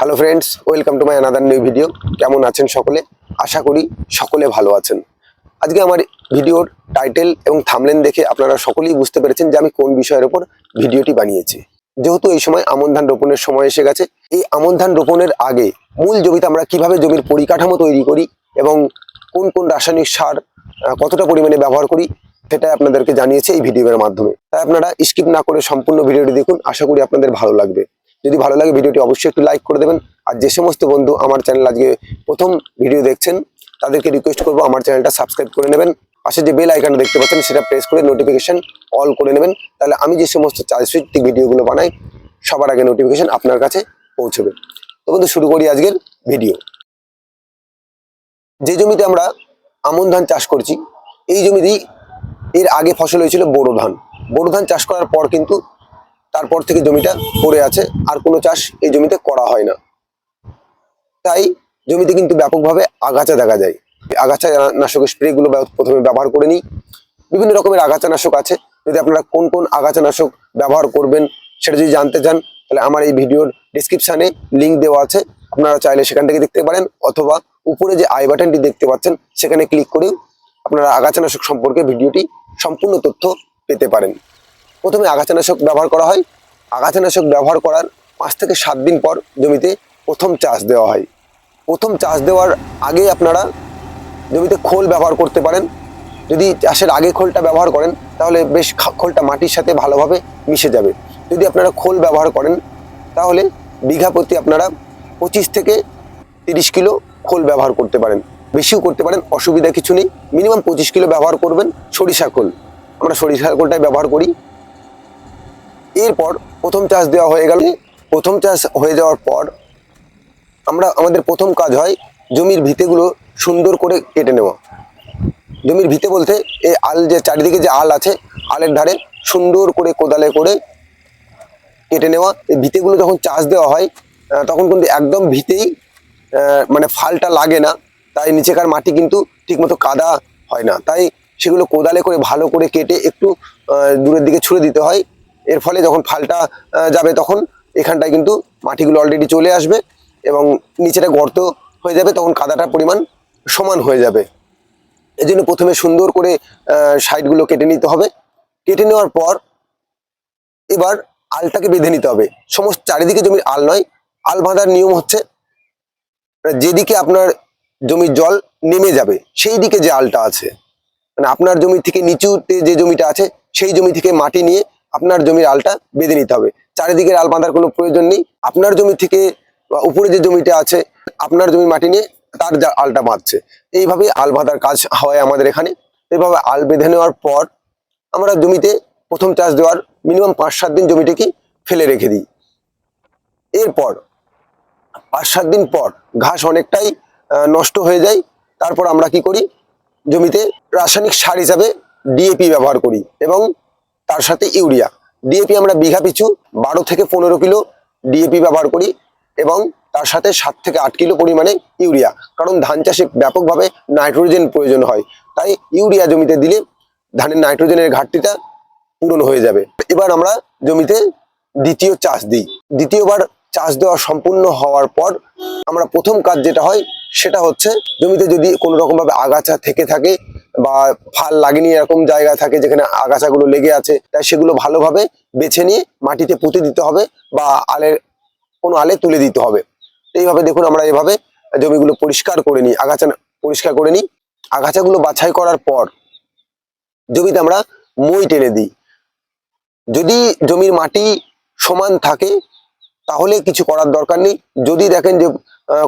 Hello friends welcome to my another new video কেমন আছেন সকলে? আশা করি সকলে ভালো আছেন। আজকে আমার ভিডিওর টাইটেল এবং থামলেন দেখে আপনারা সকলেই বুঝতে পেরেছেন যে আমি কোন বিষয়ের ওপর ভিডিওটি বানিয়েছি। যেহেতু এই সময় আমন ধান রোপণের সময় এসে গেছে, এই আমন ধান রোপণের আগে মূল জমিতে আমরা কীভাবে জমির পরিকাঠামো তৈরি করি এবং কোন কোন রাসায়নিক সার কতটা পরিমাণে ব্যবহার করি, সেটাই আপনাদেরকে জানিয়েছে এই ভিডিওর মাধ্যমে। তাই আপনারা স্কিপ না করে সম্পূর্ণ ভিডিওটি দেখুন, আশা করি আপনাদের ভালো লাগবে। যদি ভালো লাগে ভিডিওটি অবশ্যই একটু লাইক করে দেবেন। আর যে সমস্ত বন্ধু আমার চ্যানেল আজকে প্রথম ভিডিও দেখছেন, তাদেরকে রিকোয়েস্ট করব আমার চ্যানেলটা সাবস্ক্রাইব করে নেবেন। পাশে যে বেল আইকনটা দেখতে পাচ্ছেন, সেটা প্রেস করে নোটিফিকেশন অল করে নেবেন। তাহলে আমি যে সমস্ত চার্জভিত্তিক ভিডিওগুলো বানাই, সবার আগে নোটিফিকেশন আপনার কাছে পৌঁছবে। তো বন্ধু, শুরু করি আজকের ভিডিও যে জমিতে আমরা আমন ধান চাষ করছি, এই জমিতেই এর আগে ফসল হয়েছিল বোরো ধান। বোরো ধান চাষ করার পর কিন্তু তারপর থেকে জমিটা পড়ে আছে, আর কোনো চাষ এই জমিতে করা হয় না। তাই জমিতে কিন্তু ব্যাপকভাবে আগাছা দেখা যায়। আগাছা নাশকের স্প্রেগুলো প্রথমে ব্যবহার করে নিই। বিভিন্ন রকমের আগাছা নাশক আছে। যদি আপনারা কোন কোন আগাছা নাশক ব্যবহার করবেন সেটা যদি জানতে চান, তাহলে আমার এই ভিডিওর ডিসক্রিপশানে লিঙ্ক দেওয়া আছে। আপনারা চাইলে সেখান থেকে দেখতে পারেন, অথবা উপরে যে আই বাটনটি দেখতে পাচ্ছেন, সেখানে ক্লিক করেও আপনারা আগাছা নাশক সম্পর্কে ভিডিওটি সম্পূর্ণ তথ্য পেতে পারেন। প্রথমে আগাছানাশক ব্যবহার করা হয়। আগাছানাশক ব্যবহার করার পাঁচ থেকে সাত দিন পর জমিতে প্রথম চাষ দেওয়া হয়। প্রথম চাষ দেওয়ার আগে আপনারা জমিতে খোল ব্যবহার করতে পারেন। যদি চাষের আগে খোলটা ব্যবহার করেন, তাহলে বেশ খোলটা মাটির সাথে ভালোভাবে মিশে যাবে। যদি আপনারা খোল ব্যবহার করেন, তাহলে বিঘা প্রতি আপনারা পঁচিশ থেকে তিরিশ কিলো খোল ব্যবহার করতে পারেন। বেশিও করতে পারেন, অসুবিধা কিছু নেই। মিনিমাম পঁচিশ কিলো ব্যবহার করবেন সরিষা খোল। আমরা সরিষা খোলটাই ব্যবহার করি। এরপর প্রথম চাষ দেওয়া হয়ে গেল। প্রথম চাষ হয়ে যাওয়ার পর আমরা, আমাদের প্রথম কাজ হয় জমির ভিতেগুলো সুন্দর করে কেটে নেওয়া। জমির ভিতে বলতে এই আল যে, চারিদিকে যে আল আছে, আলের ধারে সুন্দর করে কোদালে করে কেটে নেওয়া। এই ভিতেগুলো যখন চাষ দেওয়া হয় তখন কিন্তু একদম ভিতেই মানে ফালটা লাগে না। তাই নিচেকার মাটি কিন্তু ঠিকমতো কাদা হয় না। তাই সেগুলো কোদালে করে ভালো করে কেটে একটু দূরের দিকে ছুড়ে দিতে হয়। এর ফলে যখন ফালটা যাবে তখন এখানটায় কিন্তু মাটিগুলো অলরেডি চলে আসবে এবং নিচেটা গর্ত হয়ে যাবে, তখন কাদাটার পরিমাণ সমান হয়ে যাবে। এই জন্য প্রথমে সুন্দর করে সাইডগুলো কেটে নিতে হবে। কেটে নেওয়ার পর এবার আলটাকে বেঁধে নিতে হবে। সমস্ত চারিদিকে জমির আল নয়, আল বাঁধার নিয়ম হচ্ছে মানে যেদিকে আপনার জমির জল নেমে যাবে, সেই দিকে যে আলটা আছে। মানে আপনার জমি থেকে নিচুতে যে জমিটা আছে, সেই জমি থেকে মাটি নিয়ে আপনার জমির আলটা বেঁধে নিতে হবে। চারিদিকের আল বাঁধার কোনো প্রয়োজন নেই। আপনার জমি থেকে উপরে যে জমিটা আছে, আপনার জমি মাটি নিয়ে তার আলটা বাঁধছে। এইভাবে আল বাঁধার কাজ হয় আমাদের এখানে। এইভাবে আল বেঁধে নেওয়ার পর আমরা জমিতে প্রথম চাষ দেওয়ার মিনিমাম পাঁচ সাত দিন জমিটাকে ফেলে রেখে দিই। এরপর পাঁচ সাত দিন পর ঘাস অনেকটাই নষ্ট হয়ে যায়। তারপর আমরা কি করি? জমিতে রাসায়নিক সার হিসাবে ডিএপি ব্যবহার করি এবং তার সাথে ইউরিয়া। ডিএপি আমরা বিঘা পিছু বারো থেকে পনেরো কিলো ডিএপি ব্যবহার করি এবং তার সাথে সাত থেকে আট কিলো পরিমাণে ইউরিয়া। কারণ ধান চাষে ব্যাপকভাবে নাইট্রোজেন প্রয়োজন হয়। তাই ইউরিয়া জমিতে দিলে ধানের নাইট্রোজেনের ঘাটতিটা পূরণ হয়ে যাবে। এবার আমরা জমিতে দ্বিতীয় চাষ দিই। দ্বিতীয়বার চাষ দেওয়া সম্পূর্ণ হওয়ার পর আমরা প্রথম কাজ যেটা হয় সেটা হচ্ছে জমিতে যদি কোনো রকম ভাবে আগাছা থেকে থাকে বা ফাল লাগেনি এরকম জায়গা থাকে যেখানে আগাছাগুলো লেগে আছে, তাই সেগুলো ভালোভাবে বেছে নিয়ে মাটিতে পুঁতে দিতে হবে বা আলের কোনো আলে তুলে দিতে হবে। এইভাবে দেখুন আমরা এভাবে জমিগুলো পরিষ্কার করে নিই, আগাছা পরিষ্কার করে নিই। আগাছাগুলো বাছাই করার পর জমিতে আমরা মই টেনে দিই। যদি জমির মাটি সমান থাকে, তাহলে কিছু করার দরকার নেই। যদি দেখেন যে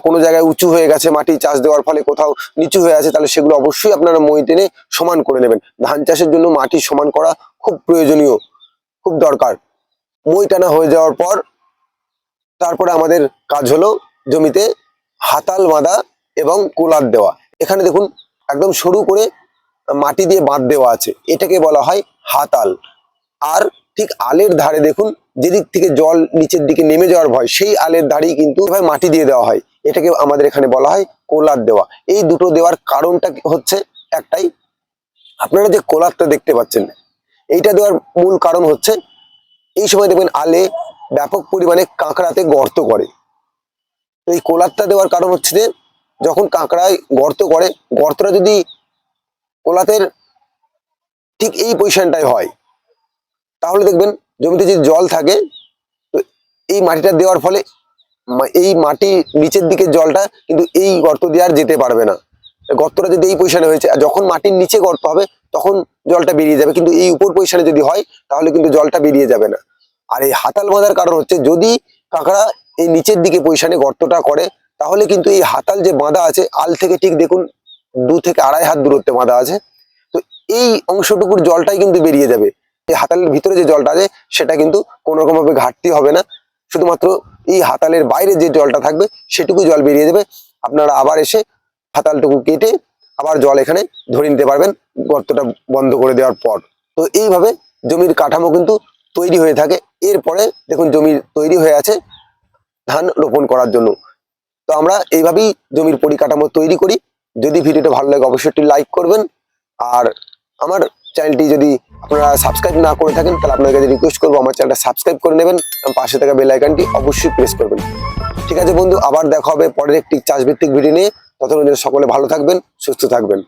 কোনো জায়গায় উঁচু হয়ে গেছে, মাটি চাষ দেওয়ার ফলে কোথাও নিচু হয়ে আছে, তাহলে সেগুলো অবশ্যই আপনারা মই টেনে সমান করে নেবেন। ধান চাষের জন্য মাটি সমান করা খুব প্রয়োজনীয়, খুব দরকার। মই টানা হয়ে যাওয়ার পর, তারপরে আমাদের কাজ হলো জমিতে হাতাল বাঁধা এবং কোলার দেওয়া। এখানে দেখুন, একদম সরু করে মাটি দিয়ে বাঁধ দেওয়া আছে। এটাকে বলা হয় হাতাল। আর ঠিক আলের ধারে দেখুন, যেদিক থেকে জল নিচের দিকে নেমে যাওয়ার ভয়, সেই আলের ধারেই কিন্তু মাটি দিয়ে দেওয়া হয়। এটাকে আমাদের এখানে বলা হয় কোলার দেওয়া। এই দুটো দেওয়ার কারণটা হচ্ছে? একটাই, আপনারা যে কোলারটা দেখতে পাচ্ছেন, এইটা দেওয়ার মূল কারণ হচ্ছে, এই সময় দেখবেন আলে ব্যাপক পরিমাণে কাঁকড়াতে গর্ত করে। এই কোলারটা দেওয়ার কারণ হচ্ছে যে, যখন কাঁকড়ায় গর্ত করে, গর্তটা যদি কোলাতের ঠিক এই পজিশনটাই হয়, তাহলে দেখবেন জমিতে যদি জল থাকে, তো এই মাটিটা দেওয়ার ফলে এই মাটি নিচের দিকে জলটা কিন্তু এই গর্ত দিয়ে আর যেতে পারবে না। গর্তটা যদি এই পজিশনে হয়েছে, আর যখন মাটির নিচে গর্ত হবে, তখন জলটা বেরিয়ে যাবে। কিন্তু এই উপর পজিশনে যদি হয়, তাহলে কিন্তু জলটা বেরিয়ে যাবে না। আর এই হাতাল বাঁধার কারণ হচ্ছে, যদি কাঁকড়া এই নিচের দিকে পজিশনে গর্তটা করে, তাহলে কিন্তু এই হাতাল যে বাঁধা আছে, আল থেকে ঠিক দেখুন, দু থেকে আড়াই হাত দূরত্বে বাঁধা আছে। তো এই অংশটুকুর জলটাই কিন্তু বেরিয়ে যাবে। এই হাতালের ভিতরে যে জলটা আছে, সেটা কিন্তু কোনোরকমভাবে ঘাটতি হবে না। শুধুমাত্র এই হাতালের বাইরে যে জলটা থাকবে, সেটুকু জল বেরিয়ে যাবে আপনারা আবার এসে হাতালটুকু কেটে আবার জল এখানে ধরে নিতে পারবেন গর্তটা বন্ধ করে দেওয়ার পর। তো এইভাবে জমির কাঠামো কিন্তু তৈরি হয়ে থাকে। এরপরে দেখুন জমি তৈরি হয়ে আছে ধান রোপণ করার জন্য। তো আমরা এইভাবেই জমির পরিকাঠামো তৈরি করি। যদি ভিডিওটা ভালো লাগে অবশ্যই লাইক করবেন। আর আমার চ্যানেলটি যদি আপনারা সাবস্ক্রাইব না করে থাকেন, তাহলে আপনার কাছে রিকোয়েস্ট করব, আমার চ্যানেলটা সাবস্ক্রাইব করে নেবেন, এবং পাশে থাকা বেল আইকনটি অবশ্যই প্রেস করবেন। ঠিক আছে বন্ধু, আবার দেখা হবে পরের একটি চাষভিত্তিক ভিডিও নিয়ে। ততক্ষণ সকলে ভালো থাকবেন, সুস্থ থাকবেন।